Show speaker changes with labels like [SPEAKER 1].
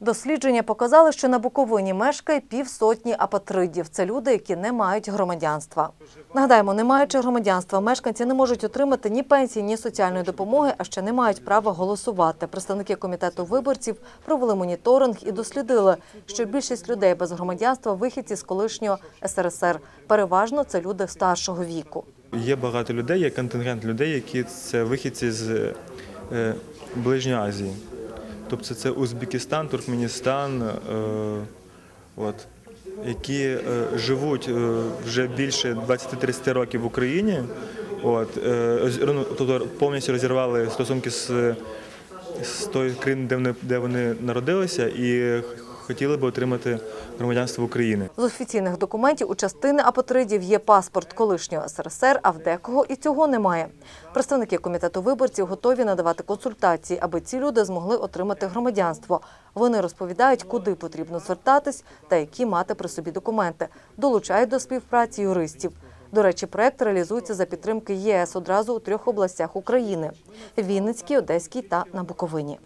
[SPEAKER 1] Дослідження показали, що на Буковині мешкає півсотні апатридів. Це люди, які не мають громадянства. Нагадаємо, не маючи громадянства, мешканці не можуть отримати ні пенсії, ні соціальної допомоги, а ще не мають права голосувати. Представники комітету виборців провели моніторинг і дослідили, що більшість людей без громадянства вихідці з колишнього СРСР. Переважно це люди старшого віку.
[SPEAKER 2] Є багато людей, є контингент людей, які це вихідці з е, Ближньої Азії. Тобто це Узбекистан, Туркменістан, е, от, які е, живуть е, вже більше 20-30 років в Україні. От, ну, тобто повністю розірвали стосунки з, з тої країни, де вони, де вони народилися, і хотіли би отримати громадянство України.
[SPEAKER 1] З офіційних документів у частини апатридів є паспорт колишнього СРСР, а в декого і цього немає. Представники комітету виборців готові надавати консультації, аби ці люди змогли отримати громадянство. Вони розповідають, куди потрібно звертатись та які мати при собі документи. Долучають до співпраці юристів. До речі, проект реалізується за підтримки ЄС одразу у трьох областях України: Вінницькій, Одеській та на Буковині.